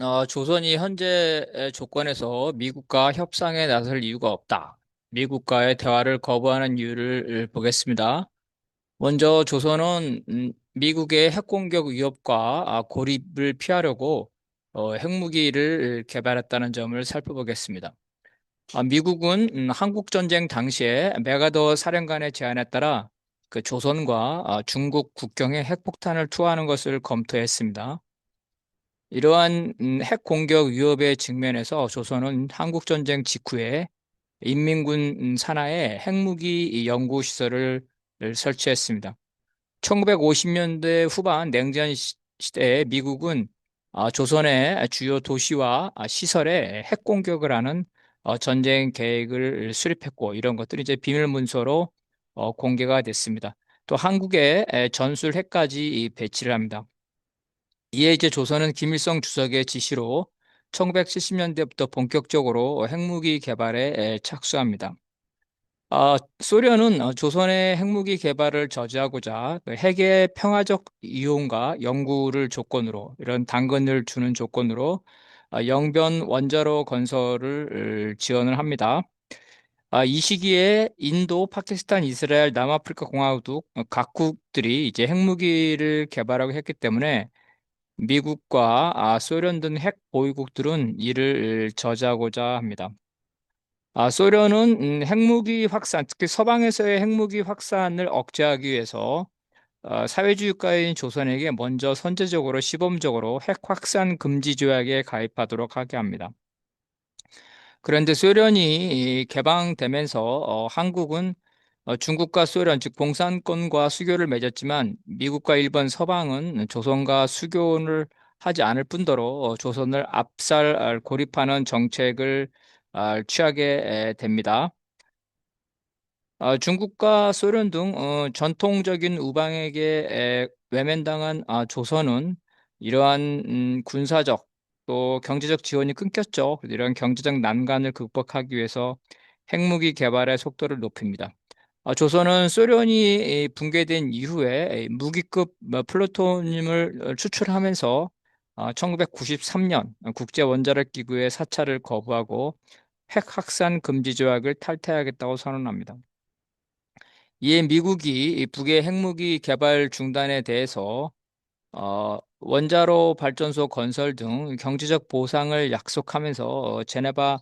어, 조선이 현재 조건에서 미국과 협상에 나설 이유가 없다. 미국과의 대화를 거부하는 이유를 보겠습니다. 먼저 조선은 음, 미국의 핵공격 위협과 아, 고립을 피하려고 어, 핵무기를 개발했다는 점을 살펴보겠습니다. 아, 미국은 음, 한국전쟁 당시에 메가더 사령관의 제안에 따라 그 조선과 아, 중국 국경에 핵폭탄을 투하하는 것을 검토했습니다. 이러한 음, 핵 공격 위협에 직면해서 조선은 한국 전쟁 직후에 인민군 음, 산하에 핵무기 연구 시설을 설치했습니다. 1950년대 후반 냉전 시대에 미국은 아, 조선의 주요 도시와 아, 시설에 핵 공격을 하는 어, 전쟁 계획을 수립했고 이런 것들이 이제 비밀 문서로 어, 공개가 됐습니다. 또 한국에 전술 핵까지 배치를 합니다. 이에 이제 조선은 김일성 주석의 지시로 1970년대부터 본격적으로 핵무기 개발에 착수합니다. 아, 소련은 어, 조선의 핵무기 개발을 저지하고자 그 핵의 평화적 이용과 연구를 조건으로 이런 당근을 주는 조건으로 아, 영변 원자로 건설을 지원을 합니다. 아, 이 시기에 인도, 파키스탄, 이스라엘, 남아프리카 공화국 어, 각국들이 이제 핵무기를 개발하고 했기 때문에 미국과 아, 소련 등 핵 보유국들은 이를 저지하고자 합니다. 아, 소련은 음, 핵무기 확산, 특히 서방에서의 핵무기 확산을 억제하기 위해서 어, 사회주의 국가인 조선에게 먼저 선제적으로 시범적으로 핵 확산 금지 조약에 가입하도록 하게 합니다. 그런데 소련이 개방되면서 어, 한국은 어, 중국과 소련, 즉 봉산권과 수교를 맺었지만 미국과 일본, 서방은 조선과 수교를 하지 않을 뿐더러 어, 조선을 압살 고립하는 정책을 아, 취하게 됩니다. 아, 중국과 소련 등 전통적인 우방에게 외면당한 아, 조선은 이러한 음, 군사적 또 경제적 지원이 끊겼죠. 이런 경제적 난간을 극복하기 위해서 핵무기 개발의 속도를 높입니다. 아, 조선은 소련이 붕괴된 이후에 무기급 뭐 플루토늄을 추출하면서 1993년 아, 국제원자력기구의 사찰을 거부하고 핵 확산 금지 조약을 탈퇴하겠다고 선언합니다. 이에 미국이 북의 핵무기 개발 중단에 대해서 어, 원자로 발전소 건설 등 경제적 보상을 약속하면서 제네바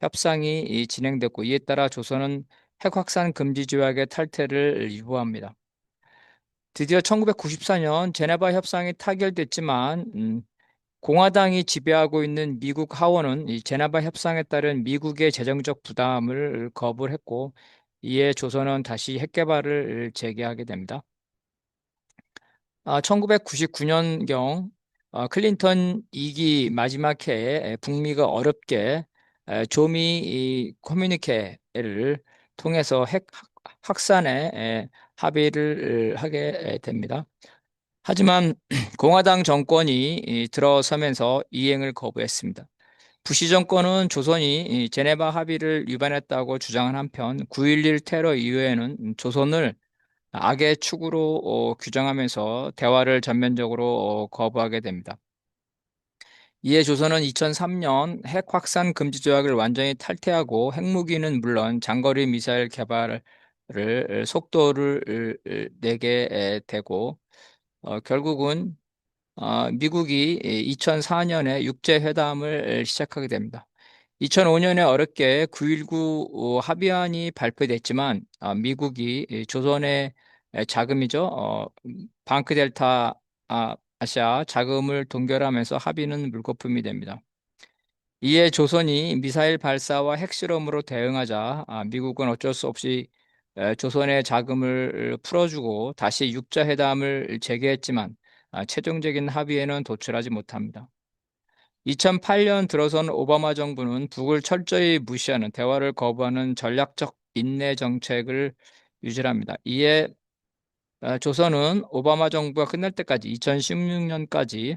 협상이 진행됐고 이에 따라 조선은 핵 확산 금지 조약의 탈퇴를 유보합니다. 드디어 1994년 제네바 협상이 타결됐지만 음, 공화당이 지배하고 있는 미국 하원은 이 제네바 협상에 따른 미국의 재정적 부담을 거부를 했고 이에 조선은 다시 핵 개발을 재개하게 됩니다. 아, 1999년경 아, 클린턴 2기 마지막 해에 북미가 어렵게 조미 커뮤니케를 통해서 핵 확산에 합의를 하게 됩니다. 하지만 공화당 정권이 들어서면서 이행을 거부했습니다. 부시 정권은 조선이 제네바 합의를 위반했다고 주장한 한편 9.11 테러 이후에는 조선을 악의 축으로 어, 규정하면서 대화를 전면적으로 어, 거부하게 됩니다. 이에 조선은 2003년 핵 확산 금지 조약을 완전히 탈퇴하고 핵무기는 물론 장거리 미사일 개발을 속도를 내게 되고 어, 결국은 어, 미국이 2004년에 육제회담을 시작하게 됩니다. 2005년에 어렵게 9.19 합의안이 발표됐지만 아, 미국이 조선의 자금이죠. 어, 방크델타 아, 아시아 자금을 동결하면서 합의는 물거품이 됩니다. 이에 조선이 미사일 발사와 핵실험으로 대응하자 아, 미국은 어쩔 수 없이 조선의 자금을 풀어주고 다시 육자회담을 재개했지만 아, 최종적인 합의에는 도출하지 못합니다. 2008년 들어선 오바마 정부는 북을 철저히 무시하는 대화를 거부하는 전략적 인내 정책을 유지합니다. 이에 아, 조선은 오바마 정부가 끝날 때까지 2016년까지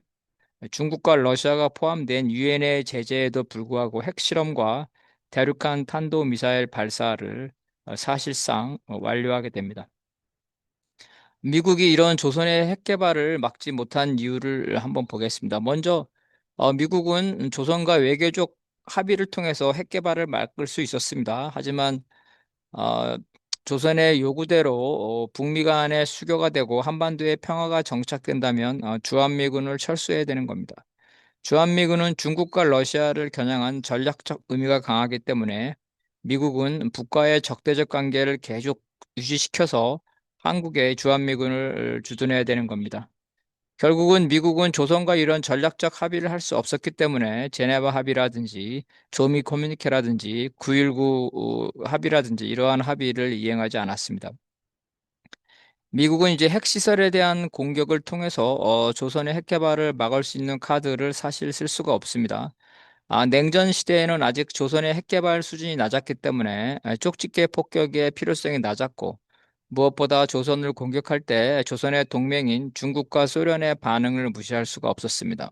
중국과 러시아가 포함된 유엔의 제재에도 불구하고 핵실험과 대륙간 탄도미사일 발사를 어, 사실상 어, 완료하게 됩니다. 미국이 이런 조선의 핵 개발을 막지 못한 이유를 한번 보겠습니다. 먼저 어, 미국은 조선과 외교적 합의를 통해서 핵 개발을 막을 수 있었습니다. 하지만 어, 조선의 요구대로 어, 북미 간의 수교가 되고 한반도의 평화가 정착된다면 어, 주한미군을 철수해야 되는 겁니다. 주한미군은 중국과 러시아를 겨냥한 전략적 의미가 강하기 때문에 미국은 북과의 적대적 관계를 계속 유지시켜서 한국에 주한미군을 주둔해야 되는 겁니다. 결국은 미국은 조선과 이런 전략적 합의를 할 수 없었기 때문에 제네바 합의라든지 조미 커뮤니케라든지 9.19 합의라든지 이러한 합의를 이행하지 않았습니다. 미국은 이제 핵시설에 대한 공격을 통해서 어, 조선의 핵 개발을 막을 수 있는 카드를 사실 쓸 수가 없습니다. 아, 냉전 시대에는 아직 조선의 핵 개발 수준이 낮았기 때문에 쪽집게 폭격의 필요성이 낮았고 무엇보다 조선을 공격할 때 조선의 동맹인 중국과 소련의 반응을 무시할 수가 없었습니다.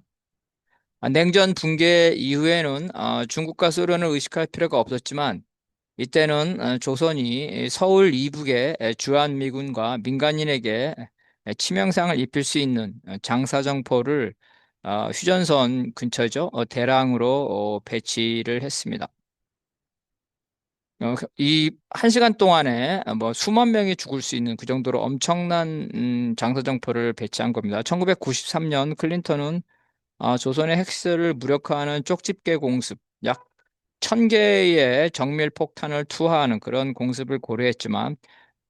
아, 냉전 붕괴 이후에는 아, 중국과 소련을 의식할 필요가 없었지만 이때는 어, 조선이 서울 이북의 주한미군과 민간인에게 치명상을 입힐 수 있는 어, 장사정포를 어, 휴전선 근처죠. 대량으로 배치를 했습니다. 이 한 시간 동안에 뭐 수만 명이 죽을 수 있는 그 정도로 엄청난 음, 장사정포를 배치한 겁니다. 1993년 클린턴은 조선의 핵실을 무력화하는 쪽집게 공습 약 천개의 정밀 폭탄을 투하하는 그런 공습을 고려했지만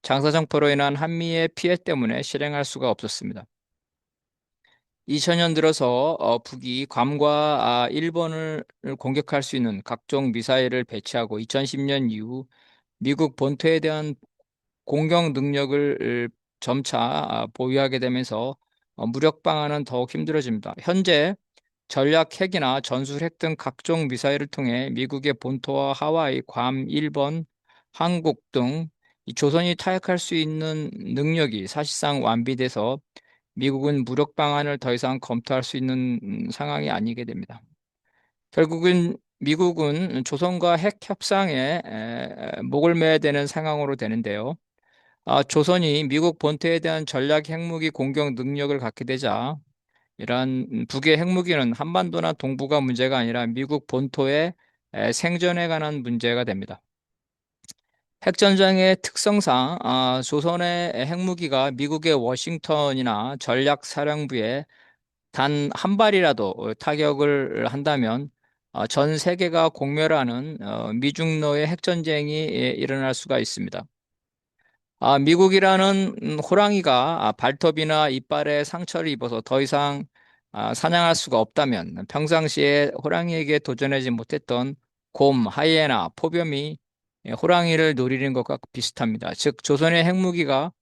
장사정포로 인한 한미의 피해 때문에 실행할 수가 없었습니다. 2000년 들어서 어, 북이 괌과 아, 일본을 공격할 수 있는 각종 미사일을 배치하고 2010년 이후 미국 본토에 대한 공격 능력을 점차 아, 보유하게 되면서 어, 무력 방어는 더욱 힘들어집니다. 현재 전략 핵이나 전술 핵 등 각종 미사일을 통해 미국의 본토와 하와이, 괌, 일본, 한국 등 조선이 타격할 수 있는 능력이 사실상 완비돼서 미국은 무력 방안을 더 이상 검토할 수 있는 음, 상황이 아니게 됩니다. 결국은 미국은 조선과 핵 협상에 목을 매야 되는 상황으로 되는데요. 아, 조선이 미국 본토에 대한 전략 핵무기 공격 능력을 갖게 되자 이러한 북의 핵무기는 한반도나 동북아 문제가 아니라 미국 본토의 생존에 관한 문제가 됩니다. 핵전쟁의 특성상 아, 조선의 핵무기가 미국의 워싱턴이나 전략사령부에 단 한 발이라도 타격을 한다면 어, 전 세계가 공멸하는 어, 미중로의 핵전쟁이 예, 일어날 수가 있습니다. 아, 미국이라는 음, 호랑이가 아, 발톱이나 이빨에 상처를 입어서 더 이상 아, 사냥할 수가 없다면 평상시에 호랑이에게 도전하지 못했던 곰, 하이에나, 포범이 예, 호랑이를 노리는 것과 비슷합니다. 즉, 조선의 핵무기가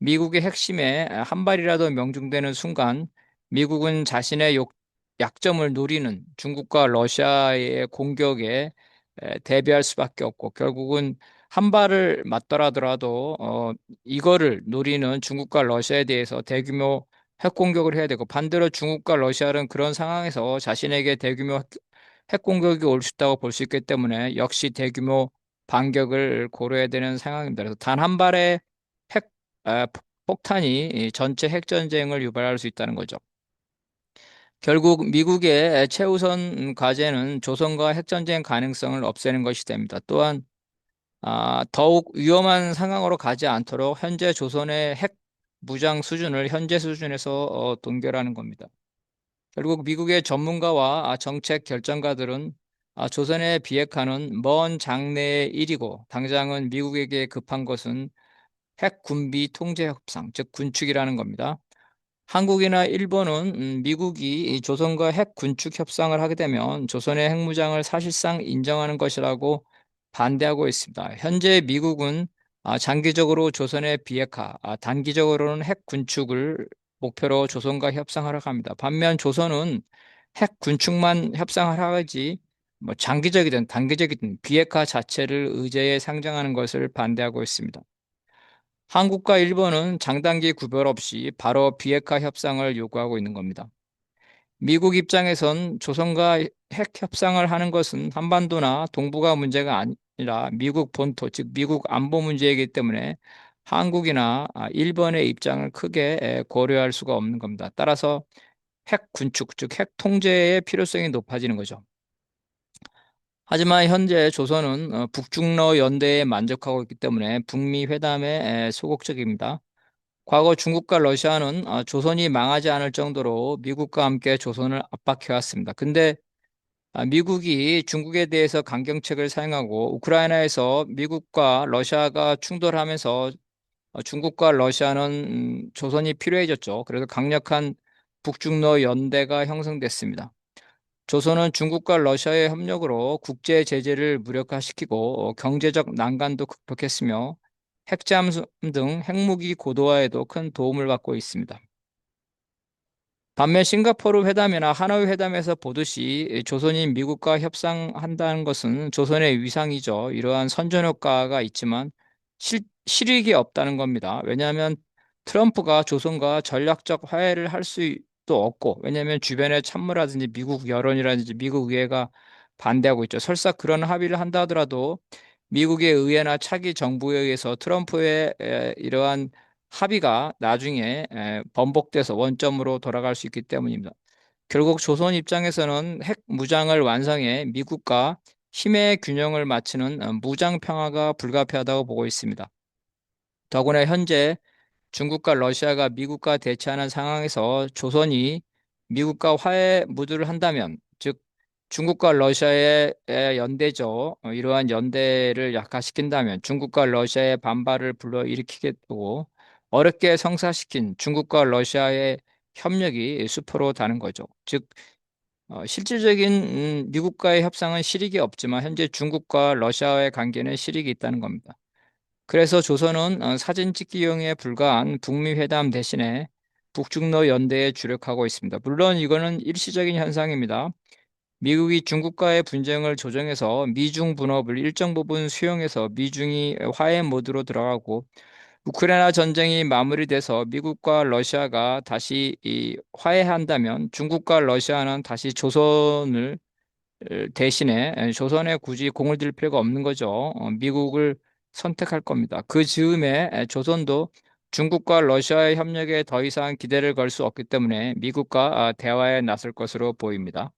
미국의 핵심에 한 발이라도 명중되는 순간 미국은 자신의 욕, 약점을 노리는 중국과 러시아의 공격에 대비할 수밖에 없고 결국은 한 발을 맞더라도 어, 이거를 노리는 중국과 러시아에 대해서 대규모 핵 공격을 해야 되고 반대로 중국과 러시아는 그런 상황에서 자신에게 대규모 핵 공격이 올 수 있다고 볼 수 있기 때문에 역시 대규모 반격을 고려해야 되는 상황입니다. 그래서 단 한 발의 핵 아, 폭탄이 전체 핵 전쟁을 유발할 수 있다는 거죠. 결국 미국의 최우선 과제는 조선과 핵 전쟁 가능성을 없애는 것이 됩니다. 또한 아, 더욱 위험한 상황으로 가지 않도록 현재 조선의 핵 무장 수준을 현재 수준에서 어, 동결하는 겁니다. 결국 미국의 전문가와 정책 결정가들은 아, 조선의 비핵화는 먼 장래의 일이고 당장은 미국에게 급한 것은 핵 군비 통제 협상, 즉 군축이라는 겁니다. 한국이나 일본은 음, 미국이 조선과 핵 군축 협상을 하게 되면 조선의 핵무장을 사실상 인정하는 것이라고 반대하고 있습니다. 현재 미국은 아, 장기적으로 조선의 비핵화, 아, 단기적으로는 핵 군축을 목표로 조선과 협상하러 갑니다. 반면 조선은 핵 군축만 협상하러 가지 뭐 장기적이든 단기적이든 비핵화 자체를 의제에 상정하는 것을 반대하고 있습니다. 한국과 일본은 장단기 구별 없이 바로 비핵화 협상을 요구하고 있는 겁니다. 미국 입장에선 조선과 핵 협상을 하는 것은 한반도나 동북아 문제가 아니라 미국 본토, 즉 미국 안보 문제이기 때문에 한국이나 일본의 입장을 크게 고려할 수가 없는 겁니다. 따라서 핵 군축, 즉 핵 통제의 필요성이 높아지는 거죠. 하지만 현재 조선은 어, 북중러 연대에 만족하고 있기 때문에 북미 회담에 소극적입니다. 과거 중국과 러시아는 어, 조선이 망하지 않을 정도로 미국과 함께 조선을 압박해왔습니다. 근데 아, 미국이 중국에 대해서 강경책을 사용하고 우크라이나에서 미국과 러시아가 충돌하면서 어, 중국과 러시아는 음, 조선이 필요해졌죠. 그래서 강력한 북중러 연대가 형성됐습니다. 조선은 중국과 러시아의 협력으로 국제 제재를 무력화시키고 어, 경제적 난간도 극복했으며 핵잠수 등 핵무기 고도화에도 큰 도움을 받고 있습니다. 반면 싱가포르 회담이나 하노이 회담에서 보듯이 조선이 미국과 협상한다는 것은 조선의 위상이죠. 이러한 선전 효과가 있지만 실, 실익이 없다는 겁니다. 왜냐하면 트럼프가 조선과 전략적 화해를 할 수 도 없고 왜냐하면 주변의 참모라든지 미국 여론이라든지 미국 의회가 반대하고 있죠. 설사 그런 합의를 한다 하더라도 미국의 의회나 차기 정부에 의해서 트럼프의 이러한 합의가 나중에 번복돼서 원점으로 돌아갈 수 있기 때문입니다. 결국 조선 입장에서는 핵 무장을 완성해 미국과 힘의 균형을 맞추는 어, 무장 평화가 불가피하다고 보고 있습니다. 더구나 현재 중국과 러시아가 미국과 대치하는 상황에서 조선이 미국과 화해 무드를 한다면 즉 중국과 러시아의 연대죠. 어, 이러한 연대를 약화시킨다면 중국과 러시아의 반발을 불러일으키게 되고 어렵게 성사시킨 중국과 러시아의 협력이 수포로 다는 거죠. 즉 어, 실질적인 음, 미국과의 협상은 실익이 없지만 현재 중국과 러시아와의 관계는 실익이 있다는 겁니다. 그래서 조선은 어, 사진 찍기용에 불과한 북미 회담 대신에 북중러 연대에 주력하고 있습니다. 물론 이거는 일시적인 현상입니다. 미국이 중국과의 분쟁을 조정해서 미중 분업을 일정 부분 수용해서 미중이 화해 모드로 들어가고 우크라이나 전쟁이 마무리돼서 미국과 러시아가 다시 화해한다면 중국과 러시아는 다시 조선을 대신에 조선에 굳이 공을 들 필요가 없는 거죠. 어, 미국을 선택할 겁니다. 그 즈음에 조선도 중국과 러시아의 협력에 더 이상 기대를 걸 수 없기 때문에 미국과 아, 대화에 나설 것으로 보입니다.